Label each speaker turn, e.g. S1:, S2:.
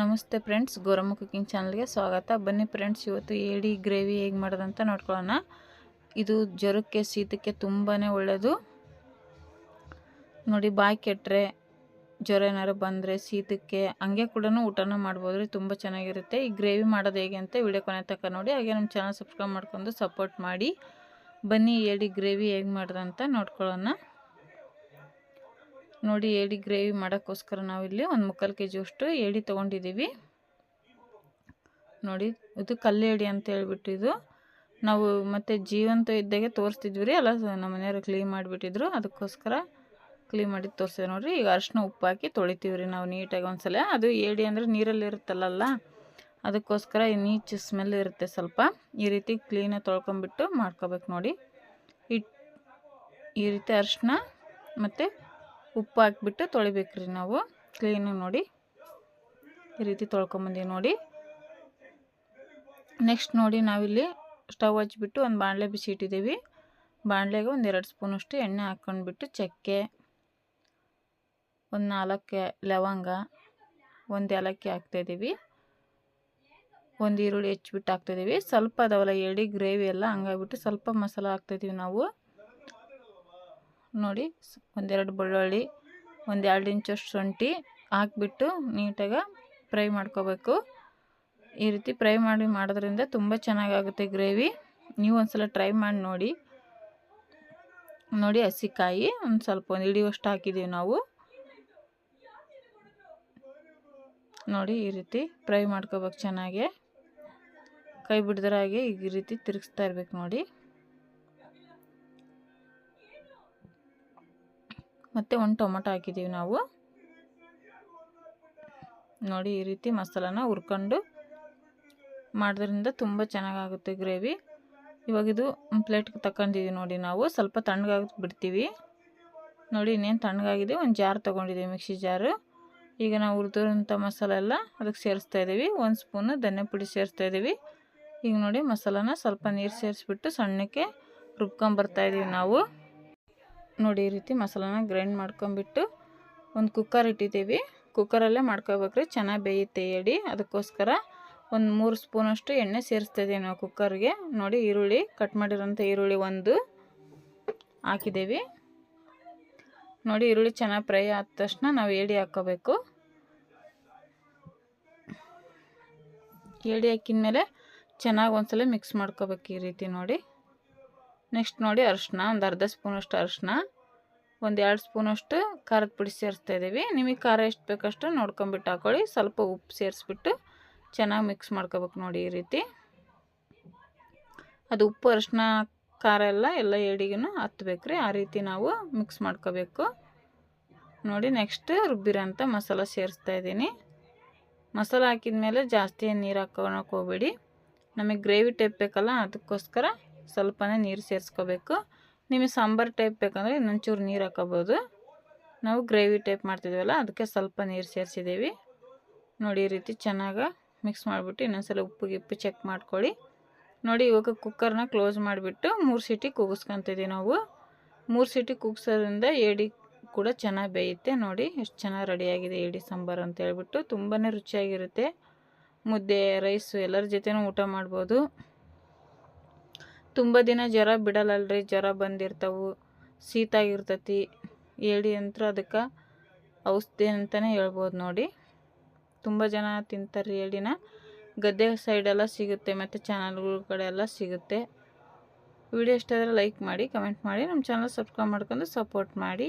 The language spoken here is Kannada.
S1: ನಮಸ್ತೆ ಫ್ರೆಂಡ್ಸ್, ಗೌರಮ್ಮ ಕುಕಿಂಗ್ ಚಾನಲ್ಗೆ ಸ್ವಾಗತ. ಬನ್ನಿ ಫ್ರೆಂಡ್ಸ್, ಇವತ್ತು ಏಡಿ ಗ್ರೇವಿ ಹೇಗೆ ಮಾಡೋದಂತ ನೋಡ್ಕೊಳ್ಳೋಣ. ಇದು ಜ್ವರಕ್ಕೆ ಶೀತಕ್ಕೆ ತುಂಬಾ ಒಳ್ಳೆಯದು ನೋಡಿ, ಬಾಯಿ ಕೆಟ್ಟರೆ ಜ್ವರ ಏನಾರು ಬಂದರೆ ಶೀತಕ್ಕೆ, ಹಂಗೆ ಕೂಡ ಊಟನ ಮಾಡ್ಬೋದು ರೀ ತುಂಬ ಚೆನ್ನಾಗಿರುತ್ತೆ. ಈ ಗ್ರೇವಿ ಮಾಡೋದು ಹೇಗೆ ಅಂತ ವಿಡಿಯೋ ಕೊನೆ ತಕ್ಕ ನೋಡಿ, ಹಾಗೆ ನಮ್ಮ ಚಾನಲ್ ಸಬ್ಸ್ಕ್ರೈಬ್ ಮಾಡ್ಕೊಂಡು ಸಪೋರ್ಟ್ ಮಾಡಿ. ಬನ್ನಿ, ಏಡಿ ಗ್ರೇವಿ ಹೇಗೆ ಮಾಡ್ದಂತ ನೋಡ್ಕೊಳ್ಳೋಣ. ನೋಡಿ ಏಡಿ ಗ್ರೇವಿ ಮಾಡೋಕ್ಕೋಸ್ಕರ ನಾವಿಲ್ಲಿ ಒಂದು ಮುಕ್ಕಾಲು ಕೆ ಜಿಯಷ್ಟು ಏಡಿ ತೊಗೊಂಡಿದ್ದೀವಿ. ನೋಡಿ, ಇದು ಕಲ್ಲು ಏಡಿ ಅಂತ ಹೇಳ್ಬಿಟ್ಟು ಇದು. ನಾವು ಮತ್ತೆ ಜೀವಂತ ಇದ್ದಾಗೆ ತೋರಿಸ್ತಿದ್ವಿ ರೀ ಎಲ್ಲ ನಮ್ಮ ಮನೆಯವರು ಕ್ಲೀನ್ ಮಾಡಿಬಿಟ್ಟಿದ್ರು, ಅದಕ್ಕೋಸ್ಕರ ಕ್ಲೀನ್ ಮಾಡಿ ತೋರಿಸಿದೆ ನೋಡಿರಿ. ಈಗ ಅರ್ಶಿನ ಉಪ್ಪು ಹಾಕಿ ತೊಳಿತೀವಿ ರೀ ನಾವು ನೀಟಾಗಿ ಒಂದ್ಸಲ. ಅದು ಏಡಿ ಅಂದರೆ ನೀರಲ್ಲಿ ಇರುತ್ತಲ್ಲ ಅದಕ್ಕೋಸ್ಕರ ಈ ನೀಚು ಸ್ಮೆಲ್ ಇರುತ್ತೆ ಸ್ವಲ್ಪ. ಈ ರೀತಿ ಕ್ಲೀನಾಗಿ ತೊಳ್ಕೊಂಬಿಟ್ಟು ಮಾಡ್ಕೋಬೇಕು ನೋಡಿ. ಇಟ್ ಈ ರೀತಿ ಅರ್ಶಿನ ಮತ್ತು ಉಪ್ಪು ಹಾಕ್ಬಿಟ್ಟು ತೊಳಿಬೇಕ್ರಿ ನಾವು. ಕ್ಲೀನು ನೋಡಿ. ಈ ರೀತಿ ತೊಳ್ಕೊಂಬಂದೀವಿ ನೋಡಿ. ನೆಕ್ಸ್ಟ್ ನೋಡಿ ನಾವಿಲ್ಲಿ ಸ್ಟವ್ ಹಚ್ಬಿಟ್ಟು ಒಂದು ಬಾಣಲೆ ಬಿಸಿ ಇಟ್ಟಿದ್ದೀವಿ. ಬಾಣಲೆಗೆ ಒಂದು ಎರಡು ಸ್ಪೂನಷ್ಟು ಎಣ್ಣೆ ಹಾಕ್ಕೊಂಡ್ಬಿಟ್ಟು ಚಕ್ಕೆ, ಒಂದು ನಾಲ್ಕು ಲವಂಗ, ಒಂದು ಏಲಕ್ಕಿ ಹಾಕ್ತಾಯಿದ್ದೀವಿ ಒಂದು ಈರುಳ್ಳಿ ಹೆಚ್ಚಿಬಿಟ್ಟು ಹಾಕ್ತಾಯಿದ್ದೀವಿ ಸ್ವಲ್ಪ ಅದಾವಲ್ಲ ಎಡಿ ಗ್ರೇವಿ ಎಲ್ಲ ಹಂಗಾಗ್ಬಿಟ್ಟು ಸ್ವಲ್ಪ ಮಸಾಲ ಹಾಕ್ತಾಯಿದ್ದೀವಿ ನಾವು. ನೋಡಿ ಒಂದೆರಡು ಬೆಳ್ಳುಳ್ಳಿ ಒಂದು ಎರಡು ಇಂಚಷ್ಟು ಶುಂಠಿ ಹಾಕ್ಬಿಟ್ಟು ನೀಟಾಗಿ ಫ್ರೈ ಮಾಡ್ಕೋಬೇಕು. ಈ ರೀತಿ ಫ್ರೈ ಮಾಡಿ ಮಾಡೋದ್ರಿಂದ ತುಂಬ ಚೆನ್ನಾಗಾಗುತ್ತೆ ಗ್ರೇವಿ. ನೀವು ಒಂದು ಸಲ ಟ್ರೈ ಮಾಡಿ ನೋಡಿ. ನೋಡಿ, ಹಸಿಕಾಯಿ ಒಂದು ಸ್ವಲ್ಪ ಒಂದು ಹಿಡಿಯುವಷ್ಟು ಹಾಕಿದ್ದೀವಿ ನಾವು. ನೋಡಿ, ಈ ರೀತಿ ಫ್ರೈ ಮಾಡ್ಕೋಬೇಕು ಚೆನ್ನಾಗಿ. ಕೈ ಬಿಡಿದ್ರಾಗೆ ಈ ರೀತಿ ತಿರುಗಿಸ್ತಾ ಇರ್ಬೇಕು ನೋಡಿ. ಮತ್ತು ಒಂದು ಟೊಮೊಟೊ ಹಾಕಿದ್ದೀವಿ ನಾವು. ನೋಡಿ ಈ ರೀತಿ ಮಸಾಲಾನ ಹುರ್ಕೊಂಡು ಮಾಡೋದ್ರಿಂದ ತುಂಬ ಚೆನ್ನಾಗಾಗುತ್ತೆ ಗ್ರೇವಿ. ಇವಾಗ ಇದು ಪ್ಲೇಟ್ಗೆ ತಗೊಂಡಿದ್ದೀವಿ ನೋಡಿ ನಾವು. ಸ್ವಲ್ಪ ತಣ್ಣಗಾಗ ಬಿಡ್ತೀವಿ. ನೋಡಿ ಇನ್ನೇನು ತಣ್ಣಗಾಗಿದೆ. ಒಂದು ಜಾರ್ ತೊಗೊಂಡಿದ್ದೀವಿ ಮಿಕ್ಸಿ ಜಾರು. ಈಗ ನಾವು ಹುರಿದಿರೋಂಥ ಮಸಾಲೆ ಎಲ್ಲ ಅದಕ್ಕೆ ಸೇರಿಸ್ತಾ ಇದ್ದೀವಿ ಒಂದು ಸ್ಪೂನು ಧನ್ಯ ಪುಡಿ ಸೇರಿಸ್ತಾ ಇದ್ದೀವಿ ಈಗ ನೋಡಿ ಮಸಾಲಾನ ಸ್ವಲ್ಪ ನೀರು ಸೇರಿಸ್ಬಿಟ್ಟು ಸಣ್ಣಕ್ಕೆ ರುಬ್ಕೊಂಬರ್ತಾಯಿದ್ದೀವಿ ನಾವು. ನೋಡಿ ಈ ರೀತಿ ಮಸಾಲಾನ ಗ್ರೈಂಡ್ ಮಾಡ್ಕೊಂಬಿಟ್ಟು ಒಂದು ಕುಕ್ಕರ್ ಇಟ್ಟಿದ್ದೀವಿ. ಕುಕ್ಕರಲ್ಲೇ ಮಾಡ್ಕೋಬೇಕ್ರಿ, ಚೆನ್ನಾಗಿ ಬೇಯುತ್ತೆ ಎಡಿ ಅದಕ್ಕೋಸ್ಕರ ಒಂದು ಮೂರು ಸ್ಪೂನಷ್ಟು ಎಣ್ಣೆ ಸೇರಿಸ್ತಿದ್ದೀವಿ ನಾವು ಕುಕ್ಕರ್ಗೆ ನೋಡಿ ಈರುಳ್ಳಿ ಕಟ್ ಮಾಡಿರೋಂಥ ಈರುಳ್ಳಿ ಒಂದು ಹಾಕಿದ್ದೀವಿ. ನೋಡಿ ಈರುಳ್ಳಿ ಚೆನ್ನಾಗಿ ಫ್ರೈ ಆದ ತಕ್ಷಣ ನಾವು ಏಡಿ ಹಾಕ್ಕೋಬೇಕು ಏಡಿ ಹಾಕಿದ ಮೇಲೆ ಚೆನ್ನಾಗಿ ಒಂದ್ಸಲ ಮಿಕ್ಸ್ ಮಾಡ್ಕೋಬೇಕು ಈ ರೀತಿ ನೋಡಿ. ನೆಕ್ಸ್ಟ್ ನೋಡಿ ಅರಿಶಿನ ಒಂದು ಅರ್ಧ ಸ್ಪೂನಷ್ಟು ಅರಿಶಿನ ಒಂದು ಎರಡು ಸ್ಪೂನಷ್ಟು ಖಾರದ ಪುಡಿ ಸೇರಿಸ್ತಾ ಇದ್ದೀವಿ ನಿಮಗೆ ಖಾರ ಎಷ್ಟು ಬೇಕಷ್ಟು ನೋಡ್ಕೊಂಬಿಟ್ಟು ಹಾಕೊಳ್ಳಿ. ಸ್ವಲ್ಪ ಉಪ್ಪು ಸೇರಿಸ್ಬಿಟ್ಟು ಚೆನ್ನಾಗಿ ಮಿಕ್ಸ್ ಮಾಡ್ಕೋಬೇಕು ನೋಡಿ ಈ ರೀತಿ. ಅದು ಉಪ್ಪು ಅರಿಶಿನ ಖಾರ ಎಲ್ಲ ಎಲ್ಲ ಏಡಿಗೂ ಹತ್ಬೇಕು ರೀ ಆ ರೀತಿ ನಾವು ಮಿಕ್ಸ್ ಮಾಡ್ಕೋಬೇಕು. ನೋಡಿ ನೆಕ್ಸ್ಟ್ ರುಬ್ಬಿರೋಂಥ ಮಸಾಲ ಸೇರಿಸ್ತಾ ಇದ್ದೀನಿ ಮಸಾಲ ಹಾಕಿದ ಮೇಲೆ ಜಾಸ್ತಿ ನೀರು ಹಾಕೋಣಕ್ಕೆ ಹೋಗ್ಬೇಡಿ. ನಮಗೆ ಗ್ರೇವಿ ಟೈಪ್ ಬೇಕಲ್ಲ, ಅದಕ್ಕೋಸ್ಕರ ಸ್ವಲ್ಪನೇ ನೀರು ಸೇರಿಸ್ಕೋಬೇಕು. ನಿಮಗೆ ಸಾಂಬಾರು ಟೈಪ್ ಬೇಕಂದರೆ ಇನ್ನೊಂಚೂರು ನೀರು ಹಾಕೋಬೋದು. ನಾವು ಗ್ರೇವಿ ಟೈಪ್ ಮಾಡ್ತಿದ್ದೀವಲ್ಲ ಅದಕ್ಕೆ ಸ್ವಲ್ಪ ನೀರು ಸೇರಿಸಿದ್ದೀವಿ. ನೋಡಿ ಈ ರೀತಿ ಚೆನ್ನಾಗಿ ಮಿಕ್ಸ್ ಮಾಡಿಬಿಟ್ಟು ಇನ್ನೊಂದ್ಸಲ ಉಪ್ಪು ಗಿಪ್ಪು ಚೆಕ್ ಮಾಡ್ಕೊಳ್ಳಿ. ನೋಡಿ ಇವಾಗ ಕುಕ್ಕರ್ನ ಕ್ಲೋಸ್ ಮಾಡಿಬಿಟ್ಟು ಮೂರು ಸೀಟಿ ಕೂಗಿಸ್ಕೊತಿದ್ದೀವಿ ನಾವು. ಮೂರು ಸೀಟಿ ಕೂಗ್ಸೋದ್ರಿಂದ ಏಡಿ ಕೂಡ ಚೆನ್ನಾಗಿ ಬೇಯುತ್ತೆ. ನೋಡಿ ಎಷ್ಟು ಚೆನ್ನಾಗಿ ರೆಡಿಯಾಗಿದೆ ಏಡಿ ಸಾಂಬಾರು ಅಂತ ಹೇಳ್ಬಿಟ್ಟು ತುಂಬಾ ರುಚಿಯಾಗಿರುತ್ತೆ. ಮುದ್ದೆ ರೈಸು ಎಲ್ಲರ ಜೊತೆನೂ ಊಟ ಮಾಡ್ಬೋದು. ತುಂಬ ದಿನ ಜ್ವರ ಬಿಡಲ್ಲಲ್ರಿ, ಜ್ವರ ಬಂದಿರ್ತವೆ, ಶೀತ ಇರ್ತತಿ ಏಡಿ ಅಂತರ ಅದಕ್ಕೆ ಔಷಧಿ ಅಂತಲೇ ಹೇಳ್ಬೋದು ನೋಡಿ. ತುಂಬ ಜನ ತಿಂತಾರೆ ಏಡಿನ ಗದ್ದೆ ಸೈಡೆಲ್ಲ ಸಿಗುತ್ತೆ, ಮತ್ತು ಚಾನಲ್ಗಳ ಕಡೆ ಎಲ್ಲ ಸಿಗುತ್ತೆ. ವಿಡಿಯೋ ಇಷ್ಟ ಆದರೆ ಲೈಕ್ ಮಾಡಿ ಕಮೆಂಟ್ ಮಾಡಿ, ನಮ್ಮ ಚಾನಲ್ ಸಬ್ಸ್ಕ್ರೈಬ್ ಮಾಡ್ಕೊಂಡು ಸಪೋರ್ಟ್ ಮಾಡಿ.